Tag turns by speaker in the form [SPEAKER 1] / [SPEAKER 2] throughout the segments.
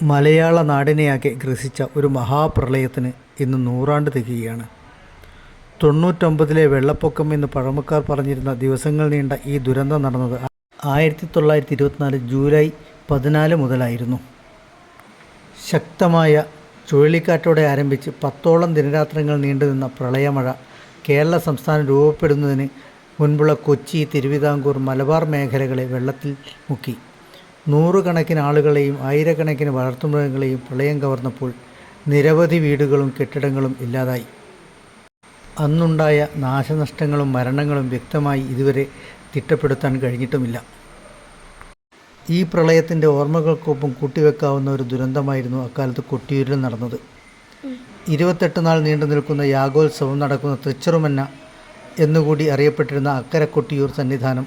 [SPEAKER 1] മലയാള നാടിനെയാകെ ഗ്രസിച്ച ഒരു മഹാപ്രളയത്തിന് ഇന്ന് നൂറാണ്ട് തികയുകയാണ്. തൊണ്ണൂറ്റൊമ്പതിലെ വെള്ളപ്പൊക്കം എന്ന് പഴമക്കാർ പറഞ്ഞിരുന്ന ദിവസങ്ങൾ നീണ്ട ഈ ദുരന്തം നടന്നത് ആയിരത്തി തൊള്ളായിരത്തി ഇരുപത്തിനാല് ജൂലൈ പതിനാല് മുതലായിരുന്നു. ശക്തമായ ചുഴലിക്കാറ്റോടെ ആരംഭിച്ച് പത്തോളം ദിനരാത്രങ്ങൾ നീണ്ടുനിന്ന പ്രളയമഴ കേരള സംസ്ഥാനം രൂപപ്പെടുന്നതിന് മുൻപുള്ള കൊച്ചി തിരുവിതാംകൂർ മലബാർ മേഖലകളെ വെള്ളത്തിൽ മുക്കി. നൂറുകണക്കിന് ആളുകളെയും ആയിരക്കണക്കിന് വളർത്തുമൃഗങ്ങളെയും പ്രളയം കവർന്നപ്പോൾ നിരവധി വീടുകളും കെട്ടിടങ്ങളും ഇല്ലാതായി. അന്നുണ്ടായ നാശനഷ്ടങ്ങളും മരണങ്ങളും വ്യക്തമായി ഇതുവരെ തിട്ടപ്പെടുത്താൻ കഴിഞ്ഞിട്ടുമില്ല. ഈ പ്രളയത്തിന്റെ ഓർമ്മകൾക്കൊപ്പം കൂട്ടിവെക്കാവുന്ന ഒരു ദുരന്തമായിരുന്നു അക്കാലത്ത് കൊട്ടിയൂരിൽ നടന്നത്. ഇരുപത്തെട്ട് നാൾ നീണ്ടു നിൽക്കുന്ന യാഗോത്സവം നടക്കുന്ന തൃച്ചറുമന്ന എന്നുകൂടി അറിയപ്പെട്ടിരുന്ന അക്കരെ കൊട്ടിയൂർ സന്നിധാനം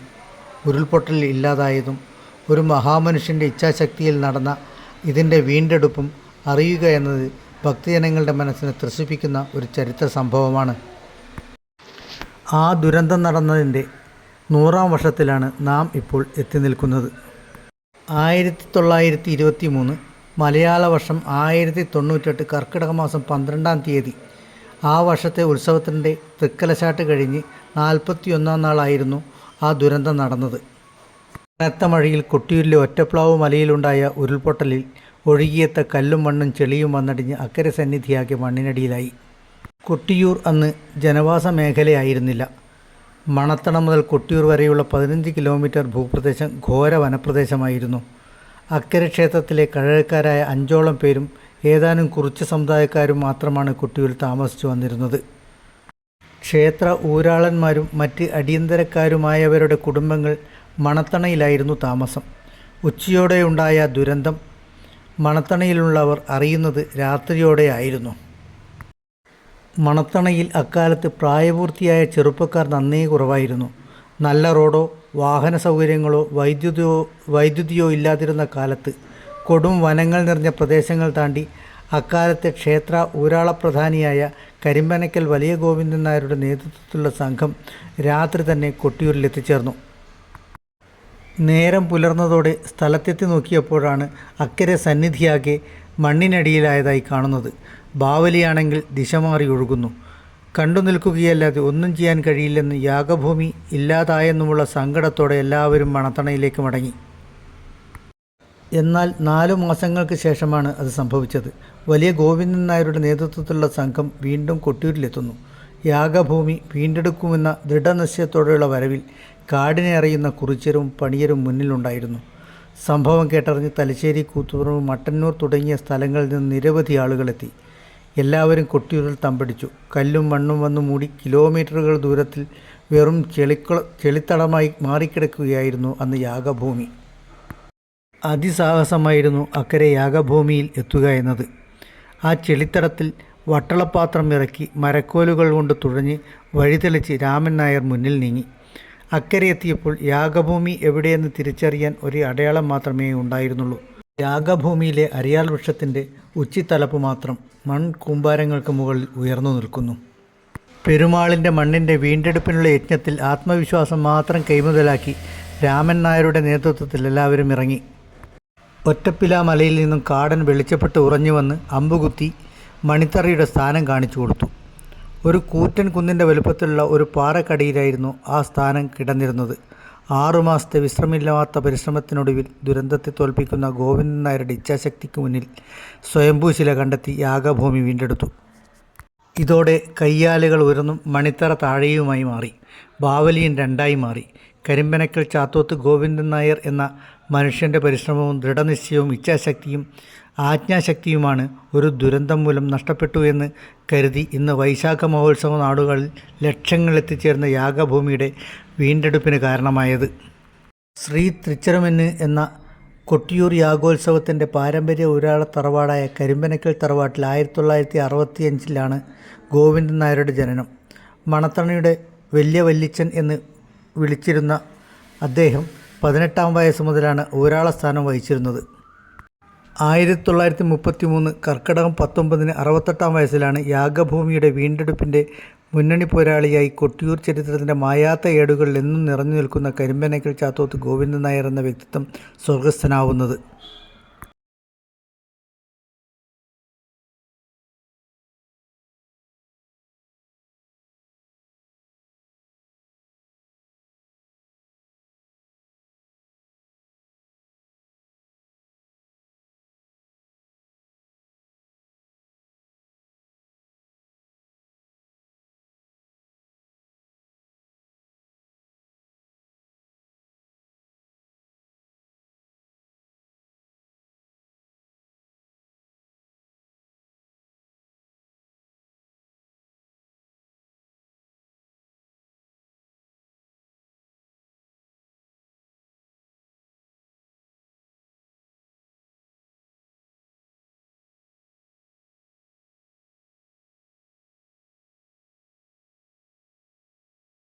[SPEAKER 1] ഉരുൾപൊട്ടലിൽ ഇല്ലാതായതും ഒരു മഹാമനുഷ്യന്റെ ഇച്ഛാശക്തിയിൽ നടന്ന ഇതിന്റെ വീണ്ടെടുപ്പും അറിയുക എന്നത് ഭക്തജനങ്ങളുടെ മനസ്സിനെ ത്രസിപ്പിക്കുന്ന ഒരു ചരിത്ര സംഭവമാണ്. ആ ദുരന്തം നടന്നതിന്റെ നൂറാം വർഷത്തിലാണ് നാം ഇപ്പോൾ എത്തി നിൽക്കുന്നത്. ആയിരത്തി തൊള്ളായിരത്തി ഇരുപത്തി മൂന്ന് മലയാള വർഷം ആയിരത്തി തൊണ്ണൂറ്റെട്ട് കർക്കിടക മാസം പന്ത്രണ്ടാം തീയതി ആ വർഷത്തെ ഉത്സവത്തിന്റെ തൃക്കലശാട്ട് കഴിഞ്ഞ് നാൽപ്പത്തി ഒന്നാം നാളായിരുന്നു ആ ദുരന്തം നടന്നത്. കനത്ത മഴയിൽ കൊട്ടിയൂരിലെ ഒറ്റപ്ലാവ് മലയിലുണ്ടായ ഉരുൾപൊട്ടലിൽ ഒഴുകിയെത്ത കല്ലും മണ്ണും ചെളിയും വന്നടിഞ്ഞ് അക്കരെ സന്നിധിയാക്കി മണ്ണിനടിയിലായി. കൊട്ടിയൂർ അന്ന് ജനവാസ മേഖലയായിരുന്നില്ല. മണത്തണ മുതൽ കൊട്ടിയൂർ വരെയുള്ള പതിനഞ്ച് കിലോമീറ്റർ ഭൂപ്രദേശം ഘോര വനപ്രദേശമായിരുന്നു. അക്കരെ ക്ഷേത്രത്തിലെ കഴകക്കാരായ അഞ്ചോളം പേരും ഏതാനും കുറിച്ച് സമുദായക്കാരും മാത്രമാണ് കൊട്ടിയൂരിൽ താമസിച്ചു വന്നിരുന്നത്. ക്ഷേത്ര ഊരാളന്മാരും മറ്റ് അടിയന്തരക്കാരുമായവരുടെ കുടുംബങ്ങൾ മണത്തണയിലായിരുന്നു താമസം. ഉച്ചയോടെ ഉണ്ടായ ദുരന്തം മണത്തണയിലുള്ളവർ അറിയുന്നത് രാത്രിയോടെ ആയിരുന്നു മണത്തണയിൽ അക്കാലത്ത് പ്രായപൂർത്തിയായ ചെറുപ്പക്കാർ നന്നേ കുറവായിരുന്നു. നല്ല റോഡോ വാഹന സൗകര്യങ്ങളോ വൈദ്യുതിയോ വൈദ്യുതിയോ ഇല്ലാതിരുന്ന കാലത്ത് കൊടും വനങ്ങൾ നിറഞ്ഞ പ്രദേശങ്ങൾ താണ്ടി അക്കാലത്തെ ക്ഷേത്ര ഊരാളപ്രധാനിയായ കരിമ്പനക്കൽ വലിയ ഗോവിന്ദൻ നായരുടെ നേതൃത്വത്തിലുള്ള സംഘം രാത്രി തന്നെ കൊട്ടിയൂരിൽ എത്തിച്ചേർന്നു നേരം പുലർന്നതോടെ സ്ഥലത്തെത്തി നോക്കിയപ്പോഴാണ് അക്കരെ സന്നിധിയാകെ മണ്ണിനടിയിലായതായി കാണുന്നത്. ബാവലിയാണെങ്കിൽ ദിശ മാറി ഒഴുകുന്നു. കണ്ടു നിൽക്കുകയല്ലാതെ ഒന്നും ചെയ്യാൻ കഴിയില്ലെന്ന് യാഗഭൂമി ഇല്ലാതായെന്നുമുള്ള സങ്കടത്തോടെ എല്ലാവരും മണത്തണയിലേക്ക് മടങ്ങി. എന്നാൽ നാലു മാസങ്ങൾക്ക് ശേഷമാണ് അത് സംഭവിച്ചത്. വലിയ ഗോവിന്ദൻ നായരുടെ നേതൃത്വത്തിലുള്ള സംഘം വീണ്ടും കൊട്ടിയൂരിലെത്തുന്നു. യാഗഭൂമി വീണ്ടെടുക്കുമെന്ന ദൃഢനിശ്ചയത്തോടെയുള്ള വരവിൽ കാടിനെ അറിയുന്ന കുറിച്യരും പണിയരും മുന്നിലുണ്ടായിരുന്നു. സംഭവം കേട്ടറിഞ്ഞ് തലശ്ശേരി കൂത്തുപറമ്പ് മട്ടന്നൂർ തുടങ്ങിയ സ്ഥലങ്ങളിൽ നിന്ന് നിരവധി ആളുകളെത്തി എല്ലാവരും കൊട്ടിയൂരിൽ തമ്പടിച്ചു. കല്ലും മണ്ണും വന്നു മൂടി കിലോമീറ്ററുകൾ ദൂരത്തിൽ വെറും ചെളിക്കുള ചെളിത്തടമായി മാറിക്കിടക്കുകയായിരുന്നു അന്ന് യാഗഭൂമി. അതിസാഹസമായിരുന്നു അക്കരെ യാഗഭൂമിയിൽ എത്തുക എന്നത്. ആ ചെളിത്തടത്തിൽ വട്ടളപ്പാത്രം ഇറക്കി മരക്കോലുകൾ കൊണ്ട് തുഴഞ്ഞ് വഴിതെളിച്ച് രാമൻ നായർ മുന്നിൽ നീങ്ങി. അക്കരെ എത്തിയപ്പോൾ യാഗഭൂമി എവിടെയെന്ന് തിരിച്ചറിയാൻ ഒരു അടയാളം മാത്രമേ ഉണ്ടായിരുന്നുള്ളൂ. യാഗഭൂമിയിലെ അരിയാൽ വൃക്ഷത്തിന്റെ ഉച്ചിത്തലപ്പ് മാത്രം മൺ മൺകൂമ്പാരങ്ങൾക്ക് മുകളിൽ ഉയർന്നു നിൽക്കുന്നു. പെരുമാളിന്റെ മണ്ണിന്റെ വീണ്ടെടുപ്പിനുള്ള യജ്ഞത്തിൽ ആത്മവിശ്വാസം മാത്രം കൈമുതലാക്കി രാമൻ നായരുടെ നേതൃത്വത്തിൽ എല്ലാവരും ഇറങ്ങി. ഒറ്റപ്പില മലയിൽ നിന്നും കാടൻ വെളിച്ചപ്പെട്ട് ഉറഞ്ഞു വന്ന് അമ്പുകുത്തി മണിത്തറയുടെ സ്ഥാനം കാണിച്ചു കൊടുത്തു. ഒരു കൂറ്റൻ കുന്നിന്റെ വലുപ്പത്തിലുള്ള ഒരു പാറക്കടിയിലായിരുന്നു ആ സ്ഥാനം കിടന്നിരുന്നത്. ആറുമാസത്തെ വിശ്രമില്ലാത്ത പരിശ്രമത്തിനൊടുവിൽ ദുരന്തത്തെ തോൽപ്പിക്കുന്ന ഗോവിന്ദൻ നായരുടെ ഇച്ഛാശക്തിക്ക് മുന്നിൽ സ്വയംഭൂശില കണ്ടെത്തി യാഗഭൂമി വീണ്ടെടുത്തു. ഇതോടെ കയ്യാലുകൾ ഉയർന്നും മണിത്തറ താഴെയുമായി മാറി. ബാവലിയൻ രണ്ടായി മാറി. കരിമ്പനക്കൽ ചാത്തോത്ത് ഗോവിന്ദൻ നായർ എന്ന മനുഷ്യന്റെ പരിശ്രമവും ദൃഢനിശ്ചയവും ഇച്ഛാശക്തിയും ആജ്ഞാശക്തിയുമാണ് ഒരു ദുരന്തം മൂലം നഷ്ടപ്പെട്ടു എന്ന് കരുതി ഇന്ന് വൈശാഖ മഹോത്സവ നാടുകളിൽ ലക്ഷങ്ങൾ എത്തിച്ചേർന്ന യാഗഭൂമിയുടെ വീണ്ടെടുപ്പിന് കാരണമായത്. ശ്രീ തൃച്ചരമെന്ന് എന്ന കൊട്ടിയൂർ യാഗോത്സവത്തിന്റെ പാരമ്പര്യ ഒരാള തറവാടായ കരിമ്പനക്കൽ തറവാട്ടിൽ ആയിരത്തി തൊള്ളായിരത്തി അറുപത്തി അഞ്ചിലാണ് ഗോവിന്ദൻ നായരുടെ ജനനം. മണത്തണയുടെ വലിയ വല്ലിച്ചൻ എന്ന് വിളിച്ചിരുന്ന അദ്ദേഹം പതിനെട്ടാം വയസ്സ് മുതലാണ് ഊരാള സ്ഥാനം വഹിച്ചിരുന്നത്. ആയിരത്തി തൊള്ളായിരത്തി മുപ്പത്തി മൂന്ന് കർക്കിടകം പത്തൊമ്പതിന് അറുപത്തെട്ടാം വയസ്സിലാണ് യാഗഭൂമിയുടെ വീണ്ടെടുപ്പിന്റെ മുന്നണി പോരാളിയായി കൊട്ടിയൂർ ചരിത്രത്തിന്റെ മായാത്ത ഏടുകളിൽ എന്നും നിറഞ്ഞു നിൽക്കുന്ന കരിമ്പനക്കൽ ചാത്തോത്ത് ഗോവിന്ദൻ നായർ എന്ന വ്യക്തിത്വം സ്വർഗസ്ഥനാവുന്നത്.